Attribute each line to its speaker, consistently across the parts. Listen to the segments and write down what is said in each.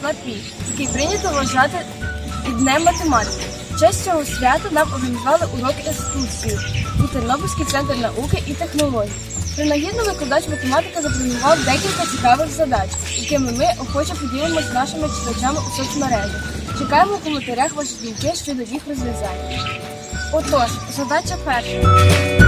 Speaker 1: числа який прийнято вважати і Днем математики. В честь цього свята нам організували урок екскурсію у Тернопільський центр науки і технологій. Принагідно викладач математики запропонував декілька цікавих задач, якими ми охоче поділимося з нашими читачами у соцмережах. Чекаємо в коментарях ваші думки щодо їх розв'язання. Отож, задача перша.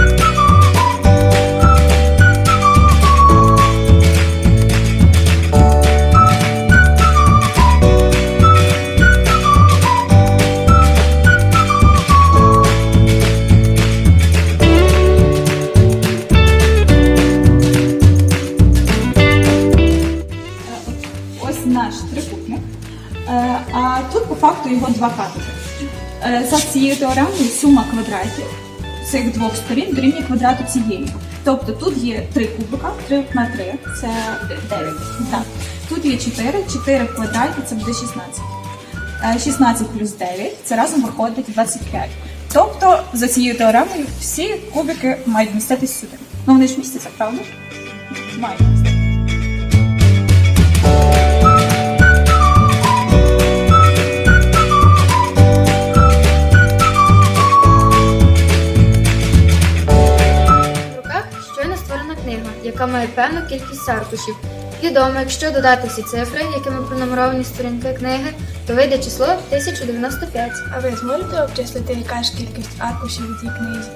Speaker 2: Його два катети. Е, За цією теоремою сума квадратів цих двох сторін дорівнює квадрату цієї. Тобто тут є три кубика, 3 на 3, це 9. Так. Тут є 4, 4 в квадраті це буде 16. Е, 16 плюс 9 це разом виходить 25. Тобто, за цією теоремою всі кубики мають вміститись сюди. Ну вони ж містяться, правда? Мають
Speaker 3: книга, яка має певну кількість аркушів. Відомо, якщо додати всі цифри, якими пронумеровані сторінки книги, то вийде число 1095.
Speaker 1: А ви зможете обчислити, яка ж кількість аркушів у цій книзі?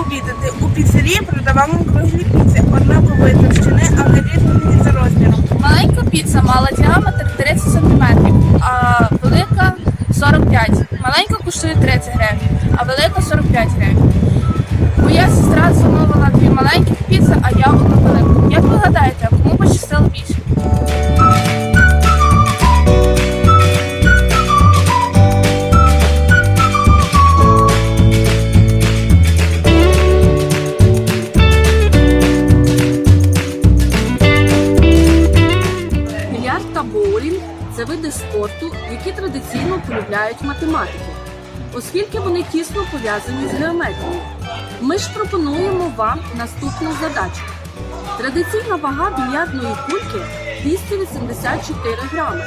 Speaker 4: Пообідати. У піцерії продавали круглі піци, однакової товщини, але різної за розміром.
Speaker 5: Маленька піца мала діаметр 30 см, а велика 45 Маленька коштує 30 гривень, а велика 45 гривень.
Speaker 6: Це види спорту, які традиційно полюбляють математики, оскільки вони тісно пов'язані з геометрією. Ми ж пропонуємо вам наступну задачу. Традиційна вага більярдної кульки 284 грами.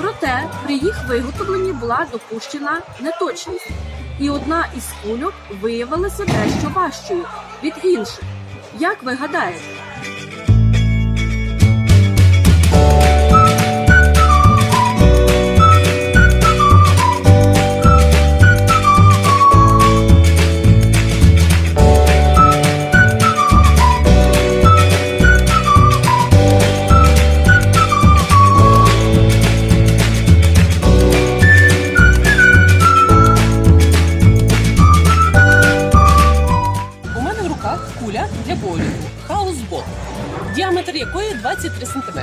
Speaker 6: Проте при їх виготовленні була допущена неточність, і одна із кульок виявилася дещо важчою від інших. Як ви гадаєте?
Speaker 7: См.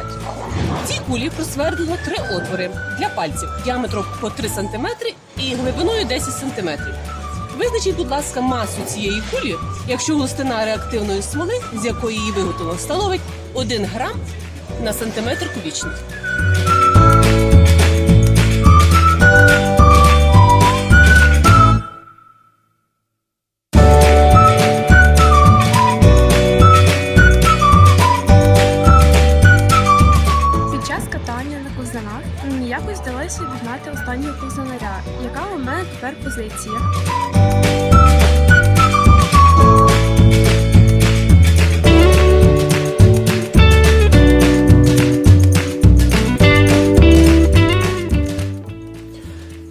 Speaker 7: Ці кулі просвердлено три отвори для пальців діаметром по 3 см і глибиною 10 см. Визначіть, будь ласка, масу цієї кулі, якщо густина реактивної смоли, з якої її виготовлено, становить 1 грам на сантиметр кубічний.
Speaker 1: Останнього. Яка у мене тепер позиція?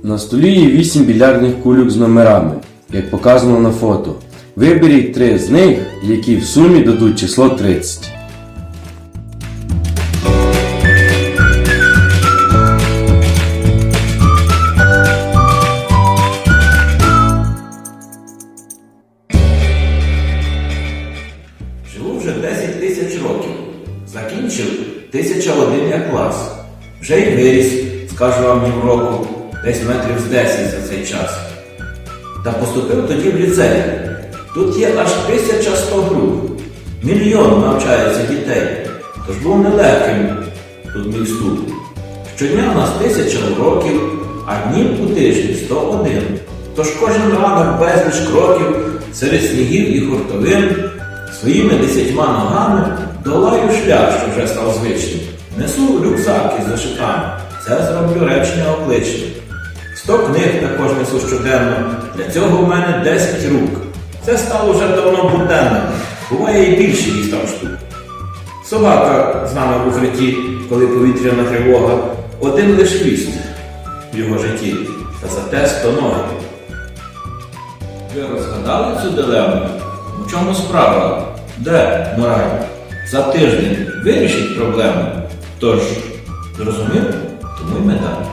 Speaker 8: На столі є 8 більярдних кульок з номерами, як показано на фото. Виберіть три з них, які в сумі дадуть число 30.
Speaker 9: Вже 10 тисяч років. Закінчив 1001 я клас. Вже й виріс, скажу вам півроку, десь метрів з 10 за цей час. Та поступив тоді в ліцей. Тут є аж 1100 груп. Мільйон навчається дітей. Тож був нелегким тут мій вступ. Щодня у нас тисяча уроків, а днів у тижні 101. Тож кожен ранок безліч кроків серед снігів і хуртовин своїми десятьма ногами долаю шлях, що вже став звичним. Несу рюкзак із зашитами. Це зроблю речення окличним. Сто книг також несу щоденно. Для цього в мене 10 рук. Це стало вже давно буденним. Буває і більше їх там штук. Собака з нами в укритті, коли повітряна тривога, один лиш хвіст в його житті, та зате сто ноги. Ви розгадали цю дилему? У чому справа? Де мораль? За тиждень вирішить проблему. Тож, зрозумів? Тому й медаль.